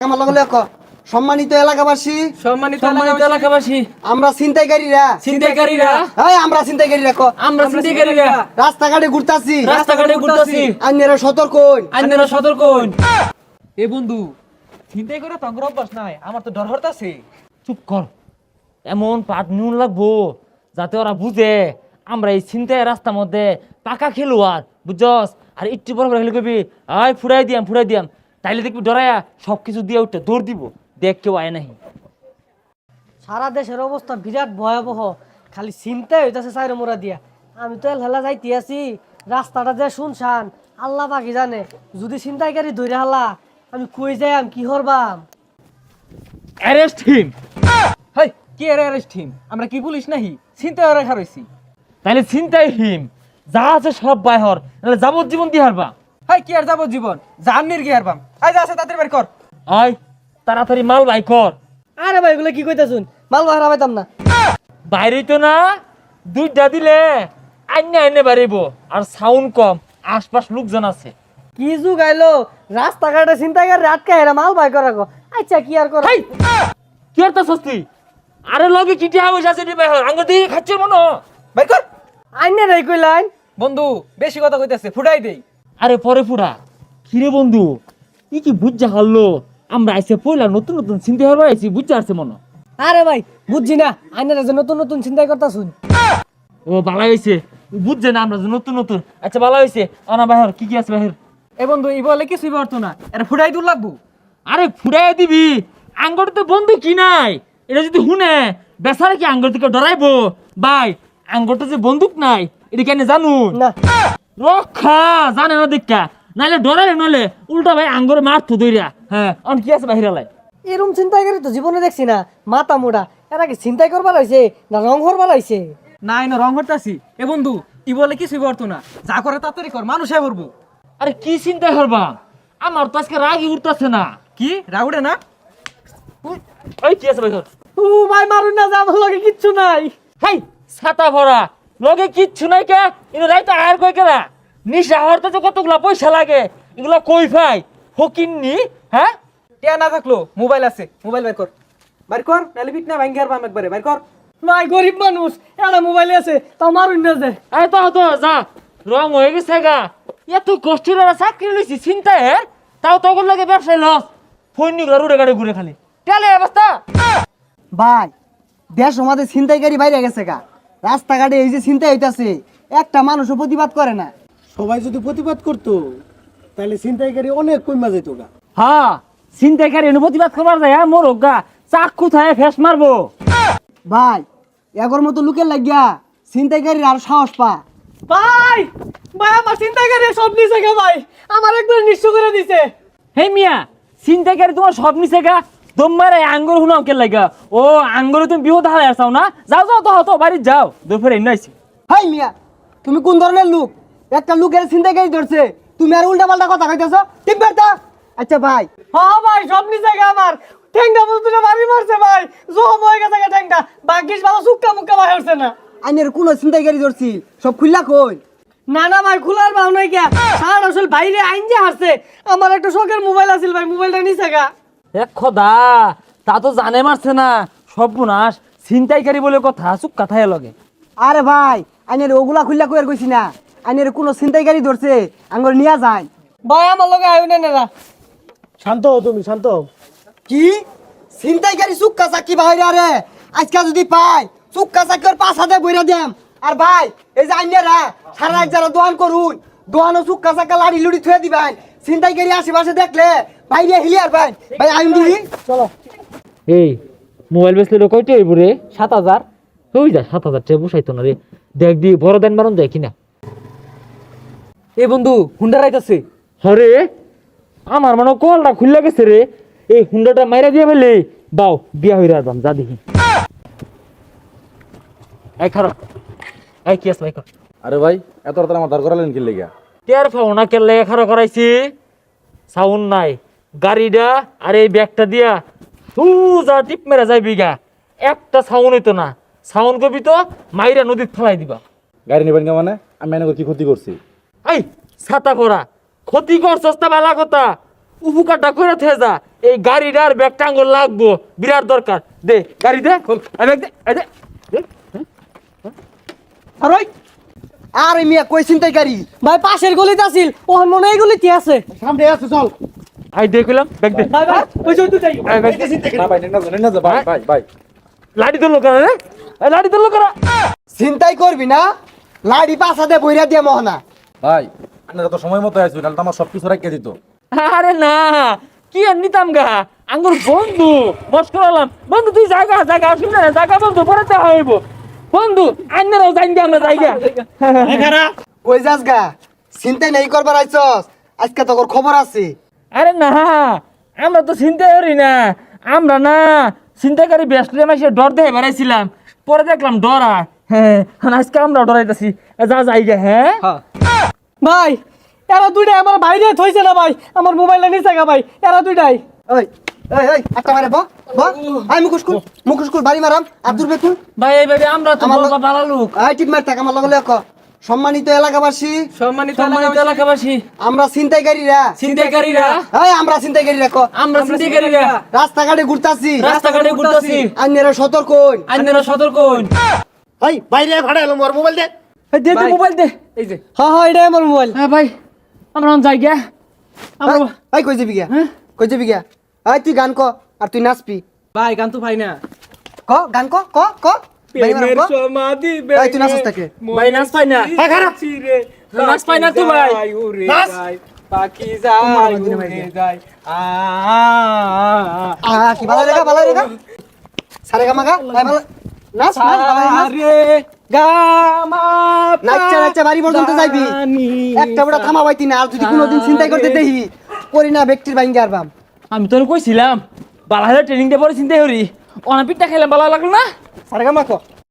আমার লগে সম্মানিত এলাকাবাসী। সম্মানিত এলাকাবাসী। আমরা ছিনতাইকারীরা। ছিনতাইকারীরা। এই আমরা ছিনতাইকারীরা ক। আমরা ছিনতাইকারীরা। রাস্তাঘাটে ঘুরতাছি। রাস্তাঘাটে ঘুরতাছি। আইনেরা সতর্ক হইন। আন্যরা সতর্ক হইন। এ বন্ধু ছিনতাই করে তঙ্গর অভ্যাস নাই। আমার তো ডর হরতাছে চুপ কর। এমন পাট নুন লাগবো যাতে ওরা বুঝে আমরা এই চিন্তায় রাস্তার মধ্যে পাকা খেলোয়ার বুঝছস? আর একটু বড় করে খেলে কবি আয় ফুরাই দিয়াম ফুরাই দিয়াম। তাইলে দেখবি ডরায়া সব কিছু দিয়ে উঠতে দৌড় দিব দেখ কেউ আয় নাহি। সারা দেশের অবস্থা বিরাট ভয়াবহ খালি চিন্তাই হইতাছে সাইরে মোরা দিয়া। আমি তো হেলা যাইতে আছি রাস্তাটা যে শুনশান আল্লাহ বাকি জানে যদি চিন্তাইকারী ধরে হালা আমি কই যাইম কি হরবাম অ্যারেস্ট হিম হাই কি অ্যারেস্ট টিম আমরা কি পুলিশ নাহি? ছিনতাই করে খারইছি তাইলে চিন্তাই হিম যা আছে সব বাইহর নাহলে যাবজ্জীবন দিয়ে হারবা। হাই কি আর যাব জীবন? জাননির কি হারবাম আই যা আছে তাড়াতাড়ি বের কর। আয় তাড়াতাড়ি মাল বাই কর। আরে ভাই এগুলো কি কইতাছুন? মাল বাহারা পাইতাম না। বাইরে তো না দুইটা দিলে আইনে আইনে বাড়িব আর সাউন্ড কম আশপাশ লোকজন আছে। কি যুগ আইলো? রাস্তাঘাটে চিন্তাইকারী আটকে হেরা মাল বাই করা গো আচ্ছা কি আর কর? হাই কি আর তা সস্তি আরে লগে কিটি হাউস আছে নি বাইহর আঙ্গ দিয়ে খাচ্ছে মনো বের কর। আইনে রে কইলাইন বন্ধু বেশি কথা কইতাছে ফুটাই দেই। আরে পরে ফুরা কিরে বন্ধু? ই কি বুঝা হারলো? আমরা আইসে পয়লা নতুন নতুন চিন্তা হারবার আইছি বুঝা আসছে মনো। আরে ভাই বুঝছি না। আইনে যে নতুন নতুন চিন্তাই করতাছুন। ও ভালো হয়েছে বুঝছে না আমরা যে নতুন নতুন। আচ্ছা ভালো হয়েছে আনা বাহির কি কি আছে বাহির? এ বন্ধু এই বলে কিছুই পারতো না। এটা ফুটাই দূর লাগবো। আরে ফুরাই দিবি। আঙ্গর তো বন্ধু কি নাই? এটা যদি শুনে বেচারা কি আঙ্গর থেকে ডরাইবো? ভাই আঙ্গরটা যে বন্দুক নাই এটা কেন জানুন? না। রক্ষা জানে না দেখা নাইলে ডরালে নলে উল্টা ভাই আঙ্গরে মারতো দইরা হ্যাঁ। অন কি আছে বাহিরালাই এরম চিন্তাইকারী তো জীবনে দেখছি না। মাথা মোড়া। এরা কি চিন্তাই করবার হইছে না রং করবার হইছে? নাই না রং হরতাছি এ বন্ধু ই বলে কিছুই পারতো না। যা করে তাড়াতাড়ি কর মানুষে করব। আরে কি চিন্তা করবা? আমার তো আজকে রাগই উঠতেছে না। কি? রাউডে না? ওই কি আছে বাহির ও ভাই মারুন না যা আমার লগে কিচ্ছু নাই। হাই ছাতা ভরা। লগে কিচ্ছু নাই কে? ইনো রাইতো আর কই কেলা নিশা হরতে তো কতগুলা পয়সা লাগে এগুলা কই পাই হকিননি হ্যাঁ? টিয়া না থাকল মোবাইল আছে মোবাইল বের কর। বের কর নাহলে বিট না ভাঙ্গি হারবাম একবারে বের কর। ভাই গরিব মানুষ এটা মোবাইলে আছে তাও মারুন না যে। আরে তো তো যা রং হয়ে গেছে গা। এত কষ্টের আর চাকরি লইছি চিন্তা এর তাও তখন লাগে ব্যবসায় লস। ফোন নিগুলা রুড়ে গাড়ি ঘুরে খালি। টেলে অবস্থা। ভাই দেশ আমাদের ছিনতাইকারী বাইরে গেছে গা। রাস্তাঘাটে এই যে ছিনতাই হইতাছে একটা মানুষও প্রতিবাদ করে না। সবাই যদি প্রতিবাদ করতো তাহলে ছিনতাইকারী অনেক কমা যেত গা। হ্যাঁ চিন্তাকারী এনে প্রতিবাদ করবার যায় মোর গা চাক কোথায় ফেস মারবো। ভাই এগর মতো লোকের লাগিয়া ছিনতাইকারীর আর সাহস পা। ভাই ভাই আমার চিন্তাইকারী সব নিছে গা ভাই। আমার একবার নিশ্চয় করে দিছে। হে মিয়া চিন্তাকারী তোমার সব নিছে গা? তোমার এই আঙ্গুর হুনাও কে লাগা? ও আঙ্গুরে তুমি বিহত হালে আসাও না? যাও যাও তো হতো বাড়ি যাও। দুপুরে এনে আইছি। হাই মিয়া তুমি কোন ধরনের লোক? একটা লোকের ছিনতাইকারী ধরছে? তুমি আর উল্টা পাল্টা কথা কইতেছো? বেরতা আচ্ছা ভাই হ্যাঁ ভাই সব গে আমার ঠেঙ্গা বুঝতে বাড়ি মারছে ভাই জম হয়ে গেছে গে ঠেঙ্গা বাকিস ভালো সুক্কা মুক্কা ভাই হচ্ছে না। আইনের কোন ছিনতাইকারী ধরছি? সব খুললা কই? না না ভাই খোলার ভাব নাই কে সারা আসল বাইরে আইন যে হারছে। আমার একটা শখের মোবাইল আছিল ভাই মোবাইলটা নিছে গা। এক খদা তা তো জানে মারছে না। সর্বনাশ ছিনতাইকারী বলে কথা চুপ কথায় লগে। আরে ভাই আইনের ওগুলা খুললা কই আর কইছি না। আইনের কোন ছিনতাইকারী ধরছে আঙ্গুর নিয়া যায়। ভাই আমার লগে আয়ু না নেরা। শান্ত হও তুমি শান্ত হও। কি? ছিনতাইকারী সুক্কা চাকি বাইরে আরে। আজকে যদি পাই সুক্কা চাকি ওর পাঁচ হাতে বইরা দেম আর ভাই এই যে আইনেরা সারা রাত যারা দোয়ান করুন দোয়ানো সুক্কা চাকা লাড়ি লুড়ি থুয়ে দিবেন। ছিনতাইকারী আশেপাশে দেখলে বাইরে হিলি আর ভাই ভাই আইন দিবি? এই মোবাইল বেচলে কয়টা হইব রে। সাত হাজার। ওই যা সাত হাজার টাকা বসাইতো না রে। দেখ দি বড় দেন মারুন দেয় কিনা। এ বন্ধু হুন্ডা রাইতাছে। হরে আমার মনে কলটা খুললে গেছে রে। এই হুন্ডাটা মাইরা দিয়ে ফেলে বাও বিয়া হইরা আসবাম যা দেখি। এই খারাপ। এই কি আছে ভাই কর। আরে ভাই এত রাতে আমার দাঁড় করালেন কি লেগা? টের পাও না কেলে খারো করাইছি। সাউন্ড নাই। গাড়িটা আর এই ব্যাগটা দিয়া সুজা টিপ মেরা যায় বিঘা একটা সাউন্ড হইতো না। সাউন্ড করবি তো মাইরা নদীত ফেলাই দিবা। গাড়ি নেবেন কে মানে? আমি এনে কি ক্ষতি করছি? এই ছাতা করা ক্ষতি করছস তা বেলা কথা। উপকারটা করে থে যা। এই গাড়িটার ব্যাগটা আঙ্গুল লাগবো। বিরাট দরকার। দে গাড়ি দে খোল দে দে দে। আর ওই! আর মিয়া কই ছিনতাইকারী ভাই পাশের গলিতে আছিল। ও মনে হয় এই গলিতে আছে। সামনে আছে চল। আই দেখলাম ব্যাগ দে ভাই ভাই ওই যে তুই যাই দে। না ভাই না নেন না ভাই ভাই ভাই। লাঠি ধরলো কারা রে এই লাঠি ধরলো কারা ছিনতাই করবি না? লাড়ি পাছাতে বইরা দিয়ে মহনা। ভাই আপনারা তো সময় মতো আসবেন নাহলে তো আমার সব কিছু রাখিয়ে দিত। আরে না কি আর নিতাম গা? আঙ্গুর বন্ধু মস করালাম বন্ধু তুই জায়গা জায়গা অসুবিধা নাই জায়গা বন্ধু পরে চা হইব। বন্ধু আন্নারাও যাইন গে আমরা জায়গা কই যাস গা? ছিনতাই নাই করবার আইছস। আজকে তোর খবর আছে। আরে না আমরা তো চিন্তা করি না। আমরা না চিন্তাকারী ব্যস্ত মাসে ডর দেখে বেড়াইছিলাম। পরে দেখলাম ডরা। হ্যাঁ আজকে আমরা ডরাইতেছি। যা যাই গে হ্যাঁ ভাই এরা দুইটাই আমার বাইরে থইছে না ভাই। আমার মোবাইলটা নিচে গা ভাই। এরা দুইটাই। ওই সম্মানিত এলাকাবাসী সম্মানিত এলাকাবাসী। আমরা আমরা আমরা রাস্তাঘাটে ঘুরতাছি। রাস্তাঘাটে ঘুরতেছি। আইনেরা সতর্ক। আন্নারা সতর্ক বাইরে ভাড়া এলাম মোবাইল দে। মোবাইল দে। এই যে। হ্যাঁ হ্যাঁ এটাই আমার মোবাইল। হ্যাঁ ভাই আমরা জায়গা আমরা কই যাবি গিয়া? কই যাবি গিয়া? এই তুই গান ক আর তুই নাচবি। ভাই গান তো ভাই না। ক গান ক ক ক। সমাধি এই তুই নাচস তাকে ভাই নাচ পাই না। চিরে নাচ পাই না তো ভাই। নাচ। পাখি যায় উড়ে যায়। আ আ কি ভালো রেখা ভালো রেখা। সারে গা মাগা ভাই ভালো। নাচ নাচ ভালো নাচ। আরে গামা নাচা নাচা বাড়ি পর্যন্ত যাইবি। একটা বড় থামা বাইতি না আর যদি কোনোদিন চিন্তাই করতে দেখি করি না ব্যক্তির বাইঙ্গে আরবাম আমি তোর কইছিলাম বালাহের ট্রেনিং দিয়ে চিন্তা করি। অনাপিটটা খেলাম ভালো লাগল না? সারেগা মাখো